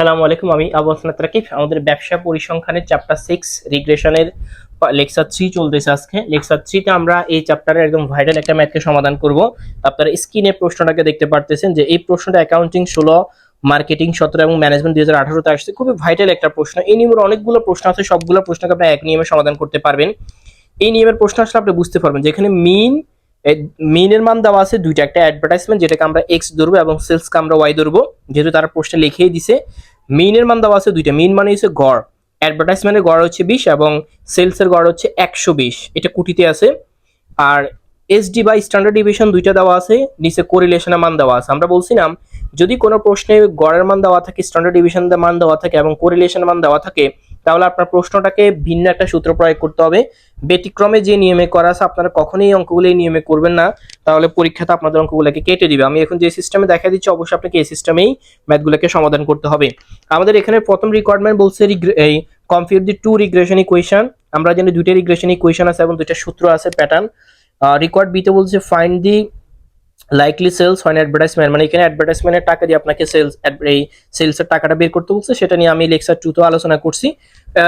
আসসালামু আলাইকুম, আমি আবু হাসনাত রাকিব আমাদের ব্যবসা পরিসংখ্যানের চ্যাপ্টার সিক্স রিগ্রেশনের লেকচার থ্রি চলতেছে আজকে। লেকচার থ্রিতে আমরা এই চ্যাপ্টারের একদম ভাইরাল একটা ম্যাথকে সমাধান করব। আপনারা স্ক্রিনে প্রশ্নটাকে দেখতে পারতেছেন যে এই প্রশ্নটা অ্যাকাউন্টিং ষোলো মার্কেটিং সতেরো এবং ম্যানেজমেন্ট দুই হাজার আঠারোতে আসছে। খুবই ভাইটাল একটা প্রশ্ন। এই নিয়মের অনেকগুলো প্রশ্ন আছে, সবগুলো প্রশ্নকে আপনি এক নিয়মে সমাধান করতে পারবেন। এই নিয়মের প্রশ্ন আসলে আপনি বুঝতে পারবেন যেখানে মিন মিনের মান দেওয়া আছে দুইটা। একটা অ্যাডভার্টাইজমেন্ট যেটাকে আমরা এক্স ধরবো এবং সেলসকে আমরা ওয়াই ধরবো। যেহেতু তারা প্রশ্নে লিখেই দিছে। মিনের মান দেওয়া আছে দুইটা। মেইন মানে হচ্ছে গড়। অ্যাডভার্টাইজমেন্টের গড় হচ্ছে বিশ এবং সেলসের গড় হচ্ছে একশো বিশ। এটা কুটিতে আছে। আর এসডি বা স্ট্যান্ডার্ড ডিভিশন দুইটা দেওয়া আছে। নিচে কোরিলেশনের মান দেওয়া আছে। আমরা বলছিলাম, যদি কোনো প্রশ্নে গড়ের মান দেওয়া থাকে স্ট্যান্ডার্ড ডিভিশনের মান দেওয়া থাকে এবং কোরিলেশনের মান দেওয়া থাকে তাহলে আপনার প্রশ্নটাকে ভিন্ন একটা সূত্র প্রয়োগ করতে হবে। ব্যতিক্রমে যে নিয়মে করা আছে, আপনারা কখনোই অঙ্কগুলো এই নিয়মে করবেন না। তাহলে পরীক্ষাতে আপনাদের অঙ্কগুলোকে কেটে দিবে। আমি এখন যে সিস্টেমে দেখা দিচ্ছি, অবশ্যই আপনাকে এই সিস্টেমেই ম্যাথগুলোকে সমাধান করতে হবে। আমাদের এখানে প্রথম রিকোয়ারমেন্ট বলছে এই compute the two regression equation আমরা জানি দুইটা রিগ্রেশন ইকুয়েশন আছে এবং দুইটা সূত্র আছে প্যাটার্ন রিকোয়ার্ড বিতে বলছে ফাইন্ড দি লাইকলি সেলস হয় না অ্যাডভার্টাইজমেন্ট মানে এখানে অ্যাডভার্টাইজমেন্টের টাকা দিয়ে আপনাকে সেলস এই সেলসের টাকাটা বের করতে বলছে, সেটা নিয়ে আমি লেকচার টু তো আলোচনা করছি।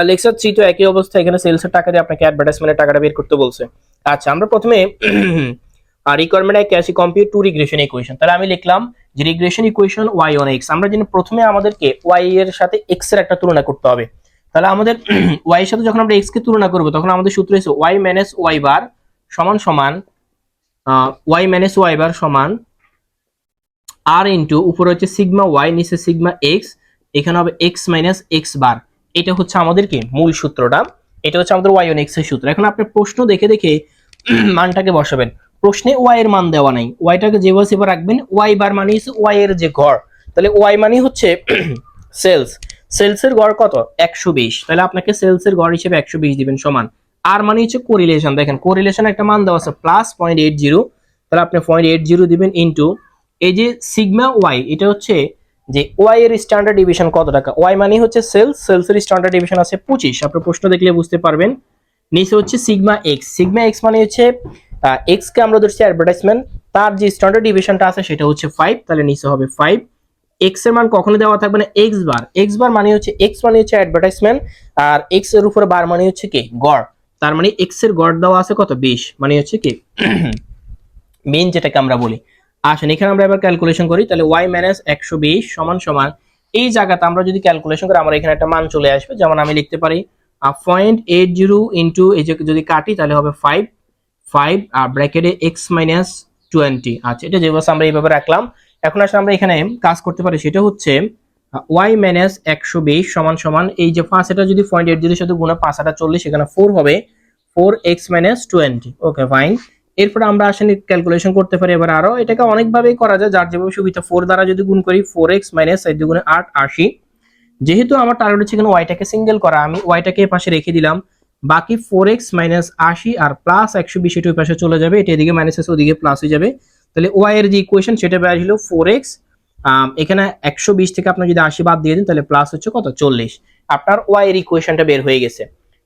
লেকচার থ্রি তো একই অবস্থা, এখানে সেলসের টাকা দিয়ে আপনাকে অ্যাডভার্টাইজমেন্টের টাকাটা বের করতে বলছে। আচ্ছা আমরা প্রথমে আর রিকোয়ারমেন্ট আই ক্যাশি কম্পিউট টু রিগ্রেশন ইকুয়েশন তাহলে আমি লিখলাম যে regression equation Y on X আমরা জানি প্রথমে আমাদেরকে ওয়াই এর সাথে এক্সের একটা তুলনা করতে হবে। তাহলে আমাদের ওয়াই এর সাথে যখন আমরা এক্স কে তুলনা করব, তখন আমাদের সূত্র হচ্ছে ওয়াই মাইনাস ওয়াই বার সমান সমান ওয়াই মাইনাস ওয়াই বার সমান আর ইন্টু উপরে হচ্ছে সিগমা ওয়াই নিচে সিগমা এক্স এখানে হবে এক্স মাইনাস এক্স বার। এটা হচ্ছে আমাদের কি? মূল সূত্রটা। এটা হচ্ছে আমাদের ওয়াই অন এক্সের সূত্র। এখন আপনি প্রশ্ন দেখে দেখে মানটাকে বসাবেন। প্রশ্নে ওয়াই এর মান দেওয়া নাই। ওয়াইটাকে যেভাবে সেভাবে রাখবেন ওয়াই বার মানে হচ্ছে ওয়াই এর যে গড়। তাহলে ওয়াই মানে হচ্ছে সেলস সেলসের গড় কত? একশো বিশ। তাহলে আপনাকে সেলসের গড় হিসেবে একশো বিশ দিবেন সমান। আর মানে হচ্ছে কোরিলেশন দেখেন কোরিলেশন একটা মান দেওয়া আছে প্লাস পয়েন্ট এইট জিরো তাহলে আপনি পয়েন্ট এইট জিরো দিবেন ইন্টু এই যে সিগমা ওয়াই এটা হচ্ছে যে ওয়াই এর স্ট্যান্ডার্ড ডিভিশন কত টাকা? ওয়াই মানে হচ্ছে সেলস সেলস এর স্ট্যান্ডার্ড ডিভিশন আছে পঁচিশ। আপনার প্রশ্ন দেখলে বুঝতে পারবেন। নিচে হচ্ছে সিগমা এক্স সিগমা এক্স মানে হচ্ছে এক্স কে আমরা ধরছি অ্যাডভার্টাইজমেন্ট তার যে স্ট্যান্ডার্ড ডিভিশনটা আছে সেটা হচ্ছে ফাইভ তাহলে নিচে হবে ফাইভ এক্সের মান কখনো দেওয়া থাকবে না এক্স বার। এক্স বার মানে হচ্ছে এক্স মানে হচ্ছে অ্যাডভার্টাইজমেন্ট আর এক্সের উপরে বার মানে হচ্ছে কি? গড়। তার মানে এক্সের গড় দেওয়া আছে কত? বিশ। মানে হচ্ছে কি মেন যেটাকে আমরা বলি। আসেন, এখানে আমরা এবার ক্যালকুলেশন করি। তাহলে ওয়াই মাইনাস একশো বিশ সমান সমান এই জায়গাতে আমরা যদি ক্যালকুলেশন করি, আমার এখানে একটা মান চলে আসবে। যেমন আমি লিখতে পারি পয়েন্ট এইট জিরো ইন্টু এই যে যদি কাটি, তাহলে হবে ফাইভ ফাইভ আর ব্র্যাকেটে এক্স মাইনাস টোয়েন্টি আচ্ছা এটা যেভাবে আমরা এইভাবে রাখলাম। এখন আসলে আমরা এখানে কাজ করতে পারি, সেটা হচ্ছে ওয়াই মাইনাস একশো বিশ সমান সমান এই যে পাঁচ, এটা যদি পয়েন্ট এইট জিরোর সাথে গুণা পাঁচ হাজার চল্লিশ, এখানে ফোর হবে। Four X minus twenty okay fine এরপরে আমরা আসলে ক্যালকুলেশন করতে পারি এবার আরও। এটাকে অনেকভাবেই করা যায়, যার যেভাবে সুবিধা ফোর দ্বারা যদি গুণ করি ফোর এক্স মাইনাস চার দুগুণে আট, আশি। যেহেতু আমার টার্গেট হচ্ছে এখানে ওয়াইটাকে সিঙ্গেল করা, আমি ওয়াইটাকে এ পাশে রেখে দিলাম। বাকি ফোর এক্স মাইনাস আশি আর প্লাস একশো বিশ, এটি পাশে চলে যাবে। এটা এদিকে মাইনাস আছে, ওদিকে প্লাস হয়ে যাবে। তাহলে ওয়াই এর যে ইকুয়েশন সেটা বের হলো ফোর এক্স এখানে একশো বিশ থেকে আপনি যদি আশি বাদ দিয়ে দিন, তাহলে প্লাস হচ্ছে কত? চল্লিশ। আপনার ওয়াই এর ইকুয়েশনটা বের হয়ে গেছে।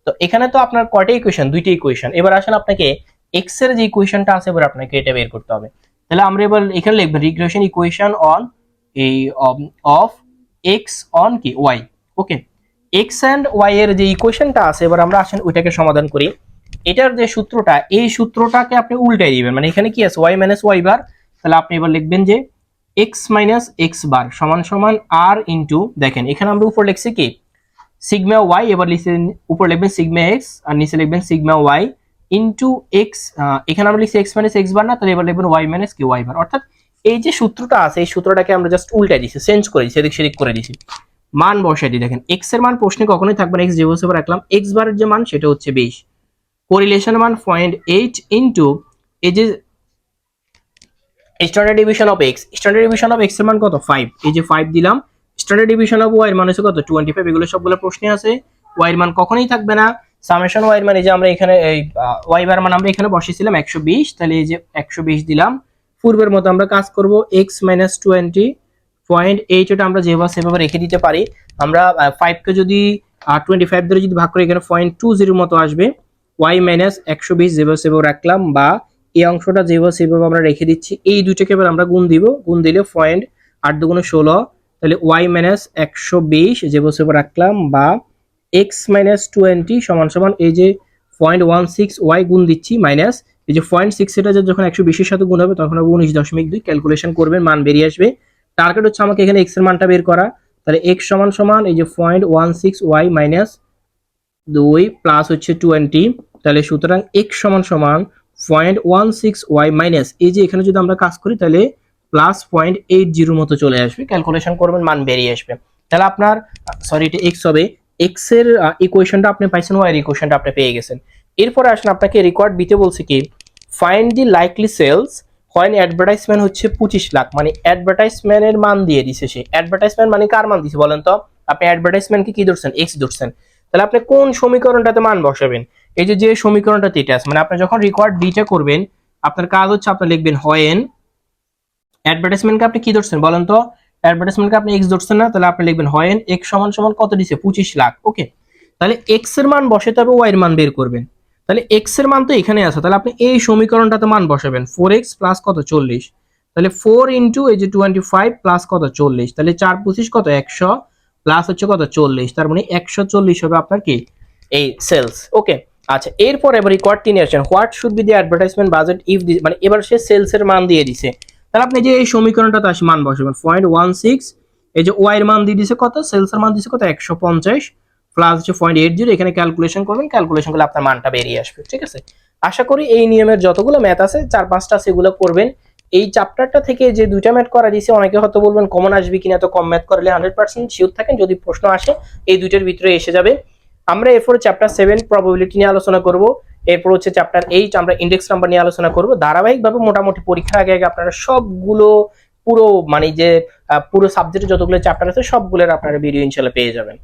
তো এখানে তো আপনার কয়টা ইকুয়েশন দুইটা ইকুয়েশন এবার আসলে আপনাকে এক্সের যে ইকুয়েশনটা আছে, এবার আপনাকে এটা বের করতে হবে। তাহলে আমরা এবার এখানে লিখব রিগ্রেশন ইকুয়েশন অন এই অফ এক্স অন কি Y okay X and Y এর যে ইকুয়েশনটা আছে, এবার আমরা আসেন ওইটাকে সমাধান করি। এটার যে সূত্রটা, এই সূত্রটাকে আপনি উল্টাই দিবেন। মানে এখানে কি আছে? ওয়াই মাইনাস ওয়াই বার তাহলে আপনি এবার লিখবেন যে এক্স মাইনাস এক্স বার সমান সমান আর ইন্টু দেখেন, এখানে আমরা উপর লিখছি কি? সিগমা ওয়াই এবার লিখছেন উপর লিখবেন সিগমা এক্স আর নিচে লিখবেন সিগমা ওয়াই ইন্টু এক্স এখানে আমরা লিখছি এক্স মাইনাস এক্স বার না, তাহলে এবার লিখবেন ওয়াই মাইনাস কি ওয়াই বার অর্থাৎ এই যে সূত্রটা আছে, এই সূত্রটাকে আমরা জাস্ট উল্টাই দিছি চেঞ্জ করে দিছি, এদিক সেদিক করে দিছি। মান বসাই দিই, দেখেন এক্সের মান প্রশ্নে কখনোই থাকবে না এক্স যে বসে রাখলাম এক্স বারের যে মান, সেটা হচ্ছে বিশ। কোরিলেশন মান পয়েন্ট এইট ইন্টু এই যে standard division of X standard division of এক্সের মান কত? ফাইভ এই যে ফাইভ দিলাম স্ট্যান্ডার্ড ডিভিশন অফ ওয়াই এর মান হচ্ছে কত? টোয়েন্টি ফাইভ এগুলো সবগুলো প্রশ্নে আছে। ওয়াই এর মান কখনোই থাকবে না। সামেশন ওয়াই এর মান এই যে আমরা এখানে, এই ওয়াই বার মান আমরা এখানে বসিয়েছিলাম একশো বিশ, তাহলে এই যে একশো বিশ দিলাম। পূর্বের মতো আমরা কাজ করব এক্স মাইনাস টোয়েন্টি পয়েন্ট ওটা আমরা যেভাবে সেভাবে রেখে দিতে পারি। আমরা ফাইভকে যদি টোয়েন্টি ফাইভ ধরে যদি ভাগ করি এখানে পয়েন্ট টু জিরোর মতো আসবে ওয়াই মাইনাস একশো বিশ যেভাবে সেভাবে রাখলাম বা এই অংশটা যেভাবে সেভাবে আমরা রেখে দিচ্ছি। এই দুইটাকে এবার আমরা গুণ দিব। গুণ দিলে পয়েন্ট আট দুগুণে ষোলো। তাহলে ওয়াই মাইনাস একশো বিশ যে বসে রাখলাম, বা এক্স মাইনাস টোয়েন্টি সমান সমান এই যে পয়েন্ট ওয়ান সিক্স ওয়াই গুণ দিচ্ছি মাইনাস এই যে পয়েন্ট সিক্স এটা যখন একশো বিশের সাথে গুণ হবে, তখন হবে উনিশ দশমিক দুই ক্যালকুলেশন করবেন, মান বেরিয়ে আসবে। টার্গেট হচ্ছে আমাকে এখানে এক্সের মানটা বের করা। তাহলে এক্স সমান সমান এই যে point one six Y minus দুই প্লাস হচ্ছে টোয়েন্টি তাহলে সুতরাং এক্স সমান সমান point one six Y minus এই যে এখানে যদি আমরা কাজ করি, তাহলে প্লাস পয়েন্ট এইট জিরোর মতো চলে আসবে। ক্যালকুলেশন করবেন, মান বেরিয়ে আসবে। তাহলে আপনার সরি এটা এক্স হবে। এক্সের ইকুয়েশনটা আপনি পাইছেন ওয়াই এর ইকুয়েশনটা আপনি পেয়ে গেছেন। এরপরে আসেন আপনাকে রেকর্ড বিতে বলছে কি ফাইন্ড দি লাইকলি সেলস হয় অ্যাডভার্টাইজমেন্ট হচ্ছে পঁচিশ লাখ। মানে অ্যাডভার্টাইজমেন্টের মান দিয়ে দিছে সে। অ্যাডভার্টাইজমেন্ট মানে কার মান দিছে বলেন তো? আপনি অ্যাডভার্টাইজমেন্টকে কি ধরছেন? এক্স ধরছেন। তাহলে আপনি কোন সমীকরণটাতে মান বসাবেন? এই যে যে সমীকরণটাতে এটা আছে মানে আপনি যখন রেকর্ড বিটা করবেন, আপনার কাজ হচ্ছে আপনি লিখবেন হয়েন। অ্যাডভার্টাইজমেন্টকে আপনি কি ধরছেন বলেন তো? অ্যাডভার্টাইজমেন্টকে আপনি এক্স ধরছেন না, তাহলে আপনি লিখবেন হয়েন। এক্স সমান সমান কত দিছে? পঁচিশ লাখ ওকে তাহলে এক্সের মান বসাতে হবে ওয়াই এর মান বের করবেন। তাহলে এক্সের মান তো এখানে আছে, তাহলে আপনি এই সমীকরণটাতে মান বসাবেন। ফোর এক্স প্লাস কত? চল্লিশ। তাহলে ফোর ইন্টু এই যে টোয়েন্টি ফাইভ প্লাস কত? চল্লিশ। তাহলে চার পঁচিশ কত? একশো। প্লাস হচ্ছে কত? চল্লিশ। তার মানে একশো চল্লিশ হবে আপনার কি? এই সেলস ওকে আচ্ছা এরপর এবার রিকোয়ার্ড তিনি আসছেন what should be the advertisement budget if মানে এবার সে সেলস এর মান দিয়ে দিছে। তাহলে আপনি যে এই সমীকরণটাতে আসে মান বসাবেন। পয়েন্ট ওয়ান সিক্স এই যে ওয়াই এর মান দিয়ে দিছে কত? সেলস এর মান দিছে কত? একশো পঞ্চাশ প্লাস হচ্ছে পয়েন্ট এইট জিরো এখানে ক্যালকুলেশন করবেন। ক্যালকুলেশন করলে আপনার মানটা বেরিয়ে আসবে, ঠিক আছে? আশা করি এই নিয়মের যতগুলো ম্যাথ আছে, চার পাঁচটা সেগুলো করবেন এই চ্যাপ্টারটা থেকে যে দুইটা ম্যাথ করা দিয়েছে অনেকে হয়তো বলবেন, কমন আসবে কিনা? তো কম ম্যাথ করলে হান্ড্রেড পার্সেন্ট শিওর থাকেন। যদি প্রশ্ন আসে, এই দুইটার ভিতরে এসে যাবে। আমরা এরপর চ্যাপ্টার সেভেন প্রবাবিলিটি নিয়ে আলোচনা করব। এরপর হচ্ছে চ্যাপ্টার এইট আমরা ইন্ডেক্স নাম্বার নিয়ে আলোচনা করব। ধারাবাহিকভাবে মোটামুটি পরীক্ষার আগে আগে আপনারা সবগুলো পুরো মানে যে পুরো সাবজেক্টে যতগুলো চ্যাপ্টার আছে সবগুলোর আপনারা ভিডিও ইনশাল্লাহ পেয়ে যাবেন।